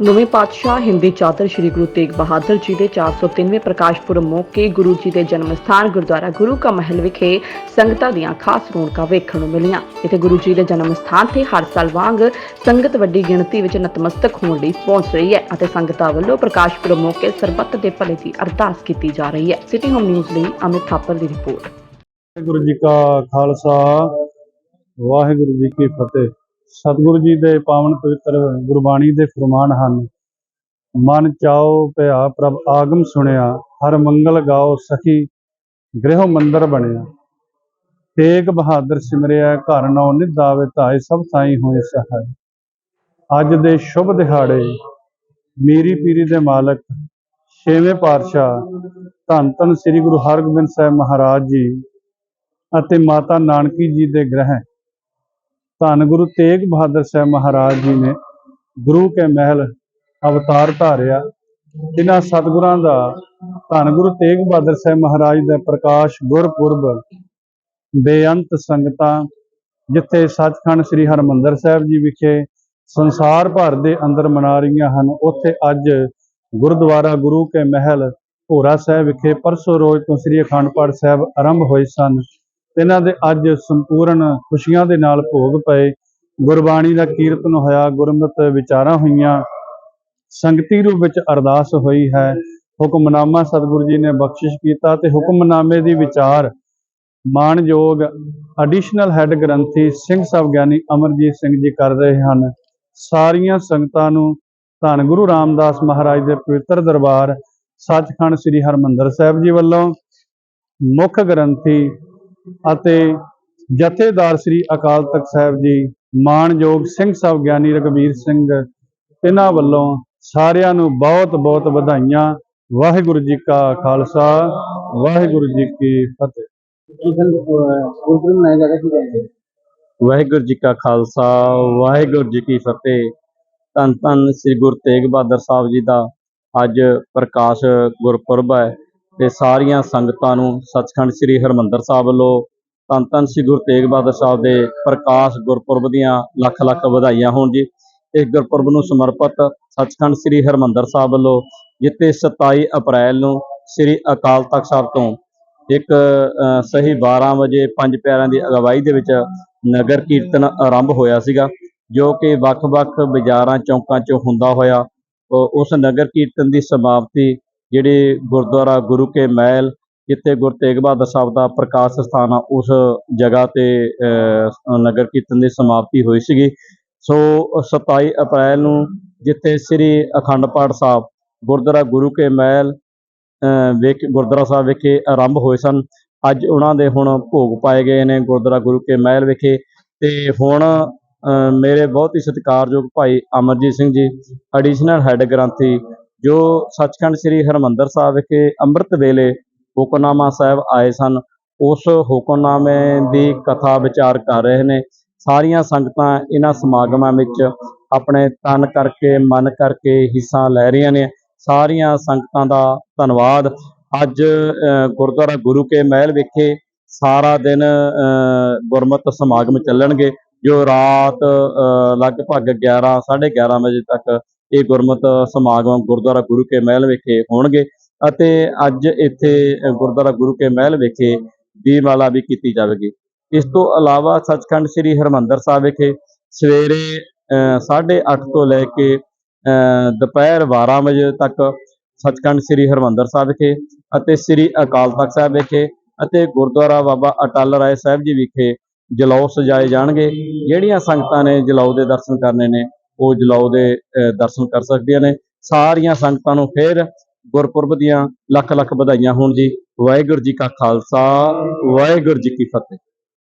ਨੌਵੇਂ ਪਾਤਸ਼ਾਹ ਹਿੰਦੀ ਚਾਦਰ ਸ੍ਰੀ ਗੁਰੂ ਤੇਗ ਬਹਾਦਰ ਜੀ ਦੇ 403ਵੇਂ ਪ੍ਰਕਾਸ਼ ਪੁਰਬ ਮੌਕੇ ਗੁਰੂ ਜੀ ਦੇ ਜਨਮ ਸਥਾਨ ਗੁਰਦੁਆਰਾ ਗੁਰੂ ਕਾ ਮਹਿਲ ਵਿਖੇ ਸੰਗਤਾਂ ਦੀਆਂ ਖਾਸ ਰੌਣਕਾਂ ਵੇਖਣ ਨੂੰ ਮਿਲੀਆਂ। ਇੱਥੇ ਗੁਰੂ ਜੀ ਦੇ ਜਨਮ ਸਥਾਨ ਤੇ ਹਰ ਸਾਲ ਵਾਂਗ ਸੰਗਤ ਵੱਡੀ ਗਿਣਤੀ ਵਿੱਚ ਨਤਮਸਤਕ ਹੋਣ ਲਈ ਪਹੁੰਚ ਰਹੀ ਹੈ ਅਤੇ ਸੰਗਤਾਂ ਵੱਲੋਂ ਪ੍ਰਕਾਸ਼ ਪੁਰਬ ਮੌਕੇ ਸਰਬੱਤ ਦੇ ਭਲੇ ਦੀ ਅਰਦਾਸ ਕੀਤੀ ਜਾ ਰਹੀ ਹੈ। ਸਿਟੀ ਹੋਮ ਨਿਊਜ਼ ਲਈ ਅਮਿਤ ਥਾਪਰ ਦੀ ਰਿਪੋਰਟ। ਵਾਹਿਗੁਰੂ ਜੀ ਕਾ ਖਾਲਸਾ, ਵਾਹਿਗੁਰੂ ਜੀ ਕੀ ਫਤਿਹ। ਸਤਿਗੁਰੂ ਜੀ ਦੇ ਪਾਵਨ ਪਵਿੱਤਰ ਗੁਰਬਾਣੀ ਦੇ ਫਰਮਾਨ ਹਨ, ਮਨ ਚਾਓ ਭਇਆ ਪ੍ਰਭ ਆਗਮ ਸੁਣਿਆ, ਹਰ ਮੰਗਲ ਗਾਓ ਸਖੀ ਗ੍ਰਹਿ ਮੰਦਰ ਬਣਿਆ। ਤੇਗ ਬਹਾਦਰ ਸਿਮਰਿਆ ਘਰ ਨੌ ਨਿਦਾਵੇ ਧਾਏ ਸਭ ਥਾਈ ਹੋਏ ਸਹਾਇ ਅੱਜ ਦੇ ਸ਼ੁਭ ਦਿਹਾੜੇ, ਮੀਰੀ ਪੀਰੀ ਦੇ ਮਾਲਕ, ਛੇਵੇਂ ਪਾਤਸ਼ਾਹ, ਧੰਨ ਧੰਨ ਸ੍ਰੀ ਗੁਰੂ ਹਰਗੋਬਿੰਦ ਸਾਹਿਬ ਮਹਾਰਾਜ ਜੀ ਅਤੇ ਮਾਤਾ ਨਾਨਕੀ ਜੀ ਦੇ ਗ੍ਰਹਿ। ਧੰਨ ਗੁਰੂ ਤੇਗ ਬਹਾਦਰ ਸਾਹਿਬ ਮਹਾਰਾਜ ਜੀ ਨੇ ਗੁਰੂ ਕੇ ਮਹਿਲ ਅਵਤਾਰ ਧਾਰਿਆ। ਇਹਨਾਂ ਸਤਿਗੁਰਾਂ ਦਾ ਧੰਨ ਗੁਰੂ ਤੇਗ ਬਹਾਦਰ ਸਾਹਿਬ ਮਹਾਰਾਜ ਦਾ ਪ੍ਰਕਾਸ਼ ਗੁਰਪੁਰਬ, ਬੇਅੰਤ ਸੰਗਤਾਂ, ਜਿੱਥੇ ਸੱਚਖੰਡ ਸ੍ਰੀ ਹਰਮੰਦਰ ਸਾਹਿਬ ਜੀ ਵਿਖੇ ਸੰਸਾਰ ਭਰ ਦੇ ਅੰਦਰ ਮਨਾ ਰਹੀਆਂ ਹਨ, ਉੱਥੇ ਅੱਜ ਗੁਰਦੁਆਰਾ ਗੁਰੂ ਕੇ ਮਹਿਲ ਭੋਰਾ ਸਾਹਿਬ ਵਿਖੇ ਪਰਸੋਂ ਰੋਜ਼ ਤੋਂ ਸ੍ਰੀ ਅਖੰਡ ਪਾਠ ਸਾਹਿਬ ਆਰੰਭ ਹੋਏ ਸਨ। ਇਹਨਾਂ ਦੇ ਅੱਜ ਸੰਪੂਰਨ ਖੁਸ਼ੀਆਂ ਦੇ ਨਾਲ ਭੋਗ ਪਏ। ਗੁਰਬਾਣੀ ਦਾ ਕੀਰਤਨ ਹੋਇਆ, ਗੁਰਮਤ ਵਿਚਾਰਾਂ ਹੋਈਆਂ। ਸੰਗਤੀ ਰੂਪ ਵਿੱਚ ਅਰਦਾਸ ਹੋਈ ਹੈ। ਹੁਕਮਨਾਮਾ ਸਤਿਗੁਰੂ ਜੀ ਨੇ ਬਖਸ਼ਿਸ਼ ਕੀਤਾ ਤੇ ਹੁਕਮਨਾਮੇ ਦੀ ਵਿਚਾਰ ਮਾਨਯੋਗ ਐਡੀਸ਼ਨਲ ਹੈੱਡ ਗ੍ਰੰਥੀ ਸਿੰਘ ਸਾਹਿਬ ਗਿਆਨੀ ਅਮਰਜੀਤ ਸਿੰਘ ਜੀ ਕਰ ਰਹੇ ਹਨ। ਸਾਰੀਆਂ ਸੰਗਤਾਂ ਨੂੰ ਧੰਨ ਗੁਰੂ ਰਾਮਦਾਸ ਮਹਾਰਾਜ ਦੇ ਪਵਿੱਤਰ ਦਰਬਾਰ, ਸੱਚਖੰਡ ਸ੍ਰੀ ਹਰਮੰਦਰ ਸਾਹਿਬ ਜੀ ਵੱਲੋਂ ਮੁੱਖ ਗ੍ਰੰਥੀ ਅਤੇ ਜਥੇਦਾਰ ਸ੍ਰੀ ਅਕਾਲ ਤਖਤ ਸਾਹਿਬ ਜੀ, ਮਾਣਯੋਗ ਸਿੰਘ ਸਾਹਿਬ ਗਿਆਨੀ ਰਘਬੀਰ ਸਿੰਘ, ਇਹਨਾਂ ਵੱਲੋਂ ਸਾਰਿਆਂ ਨੂੰ ਬਹੁਤ ਬਹੁਤ ਵਧਾਈਆਂ। ਵਾਹਿਗੁਰੂ ਜੀ ਕਾ ਖਾਲਸਾ, ਵਾਹਿਗੁਰੂ ਜੀ ਕੀ ਫਤਿਹ। ਵਾਹਿਗੁਰੂ ਜੀ ਕਾ ਖਾਲਸਾ, ਵਾਹਿਗੁਰੂ ਜੀ ਕੀ ਫਤਿਹ। ਧੰਨ ਧੰਨ ਸ੍ਰੀ ਗੁਰੂ ਤੇਗ ਬਹਾਦਰ ਸਾਹਿਬ ਜੀ ਦਾ ਅੱਜ ਪ੍ਰਕਾਸ਼ ਗੁਰਪੁਰਬ ਹੈ। ਤੇ ਸਾਰੀਆਂ ਸੰਗਤਾਂ ਨੂੰ ਸੱਚਖੰਡ ਸ੍ਰੀ ਹਰਮੰਦਰ ਸਾਹਿਬ ਵੱਲੋਂ ਧੰਨ ਧੰਨ ਸ੍ਰੀ ਗੁਰੂ ਤੇਗ ਬਹਾਦਰ ਸਾਹਿਬ ਦੇ ਪ੍ਰਕਾਸ਼ ਗੁਰਪੁਰਬ ਦੀਆਂ ਲੱਖ ਲੱਖ ਵਧਾਈਆਂ ਹੋਣ ਜੀ। ਇਸ ਗੁਰਪੁਰਬ ਨੂੰ ਸਮਰਪਿਤ ਸੱਚਖੰਡ ਸ੍ਰੀ ਹਰਮੰਦਰ ਸਾਹਿਬ ਵੱਲੋਂ ਜਿੱਥੇ 27 ਅਪ੍ਰੈਲ ਨੂੰ ਸ੍ਰੀ ਅਕਾਲ ਤਖਤ ਸਾਹਿਬ ਤੋਂ ਇੱਕ ਸਹੀ 12 ਵਜੇ ਪੰਜ ਪਿਆਰਿਆਂ ਦੀ ਅਗਵਾਈ ਦੇ ਵਿੱਚ ਨਗਰ ਕੀਰਤਨ ਆਰੰਭ ਹੋਇਆ ਸੀਗਾ, ਜੋ ਕਿ ਵੱਖ-ਵੱਖ ਬਾਜ਼ਾਰਾਂ, ਚੌਂਕਾਂ 'ਚੋਂ ਹੁੰਦਾ ਹੋਇਆ ਉਸ ਨਗਰ ਕੀਰਤਨ ਦੀ ਸਮਾਪਤੀ ਜਿਹੜੇ ਗੁਰਦੁਆਰਾ ਗੁਰੂ ਕੇ ਮਹਿਲ ਜਿੱਥੇ ਗੁਰੂ ਤੇਗ ਬਹਾਦਰ ਸਾਹਿਬ ਦਾ ਪ੍ਰਕਾਸ਼ ਸਥਾਨ ਆ ਉਸ ਜਗ੍ਹਾ ਤੇ ਨਗਰ ਕੀਰਤਨ ਦੀ ਸਮਾਪਤੀ ਹੋਈ ਸੀਗੀ। ਸੋ 27 ਅਪ੍ਰੈਲ ਨੂੰ ਜਿੱਥੇ ਸ੍ਰੀ ਅਖੰਡ ਪਾਠ ਸਾਹਿਬ ਗੁਰਦੁਆਰਾ ਗੁਰੂ ਕੇ ਮਹਿਲ ਅ, ਵਿਖੇ ਗੁਰਦੁਆਰਾ ਸਾਹਿਬ ਵਿਖੇ ਆਰੰਭ ਹੋਏ ਸਨ। ਅੱਜ ਉਹਨਾਂ ਦੇ ਹੁਣ ਭੋਗ ਪਾਏ ਗਏ ਨੇ ਗੁਰਦੁਆਰਾ ਗੁਰੂ ਕੇ ਮਹਿਲ ਵਿਖੇ। ਤੇ ਹੁਣ ਮੇਰੇ ਬਹੁਤ ਹੀ ਸਤਿਕਾਰਯੋਗ ਭਾਈ ਅਮਰਜੀਤ ਸਿੰਘ ਜੀ ਐਡੀਸ਼ਨਲ ਹੈੱਡ ਗ੍ਰੰਥੀ ਜੋ ਸੱਚਖੰਡ ਸ੍ਰੀ ਹਰਮੰਦਰ ਸਾਹਿਬ ਵਿਖੇ ਅੰਮ੍ਰਿਤ ਵੇਲੇ ਹੁਕਮਨਾਮਾ ਸਾਹਿਬ ਆਏ ਸਨ ਉਸ ਹੁਕਮਨਾਮੇ ਦੀ ਕਥਾ ਵਿਚਾਰ ਕਰ ਰਹੇ ਨੇ। ਸਾਰੀਆਂ ਸੰਗਤਾਂ ਇਹਨਾਂ ਸਮਾਗਮਾਂ ਵਿੱਚ ਆਪਣੇ ਤਨ ਕਰਕੇ ਮਨ ਕਰਕੇ ਹਿੱਸਾ ਲੈ ਰਹੀਆਂ ਨੇ। ਸਾਰੀਆਂ ਸੰਗਤਾਂ ਦਾ ਧੰਨਵਾਦ। ਅੱਜ ਗੁਰਦੁਆਰਾ ਗੁਰੂ ਕੇ ਮਹਿਲ ਵਿਖੇ ਸਾਰਾ ਦਿਨ ਅ, ਗੁਰਮਤਿ ਸਮਾਗਮ ਚੱਲਣਗੇ ਜੋ ਰਾਤ ਅ, ਲਗਭਗ 11 11:30 ਵਜੇ ਤੱਕ ਇਹ ਗੁਰਮਤਿ ਸਮਾਗਮ ਗੁਰਦੁਆਰਾ ਗੁਰੂ ਕੇ ਮਹਿਲ ਵਿਖੇ ਹੋਣਗੇ ਅਤੇ ਅੱਜ ਇੱਥੇ ਗੁਰਦੁਆਰਾ ਗੁਰੂ ਕੇ ਮਹਿਲ ਵਿਖੇ ਦੀਪਮਾਲਾ ਵੀ ਕੀਤੀ ਜਾਵੇਗੀ। ਇਸ ਤੋਂ ਇਲਾਵਾ ਸੱਚਖੰਡ ਸ੍ਰੀ ਹਰਮੰਦਰ ਸਾਹਿਬ ਵਿਖੇ ਸਵੇਰੇ ਅ, 8:30 ਤੋਂ ਲੈ ਕੇ ਦੁਪਹਿਰ 12 ਵਜੇ ਤੱਕ ਸੱਚਖੰਡ ਸ੍ਰੀ ਹਰਮੰਦਰ ਸਾਹਿਬ ਵਿਖੇ ਅਤੇ ਸ੍ਰੀ ਅਕਾਲ ਤਖਤ ਸਾਹਿਬ ਵਿਖੇ ਅਤੇ ਗੁਰਦੁਆਰਾ ਬਾਬਾ ਅਟਲ ਰਾਏ ਸਾਹਿਬ ਜੀ ਵਿਖੇ ਜਲੌ ਸਜਾਏ ਜਾਣਗੇ। ਜਿਹੜੀਆਂ ਸੰਗਤਾਂ ਨੇ ਜਲੌ ਦੇ ਦਰਸ਼ਨ ਕਰਨੇ ਨੇ ਉਹ ਜਲੌ ਦੇ ਅ, ਦਰਸ਼ਨ ਕਰ ਸਕਦੀਆਂ ਨੇ। ਸਾਰੀਆਂ ਸੰਗਤਾਂ ਨੂੰ ਫਿਰ ਗੁਰਪੁਰਬ ਦੀਆਂ ਲੱਖ ਲੱਖ ਵਧਾਈਆਂ ਹੋਣ ਜੀ। ਵਾਹਿਗੁਰੂ ਜੀ ਕਾ ਖਾਲਸਾ ਵਾਹਿਗੁਰੂ ਜੀ ਕੀ ਫਤਿਹ।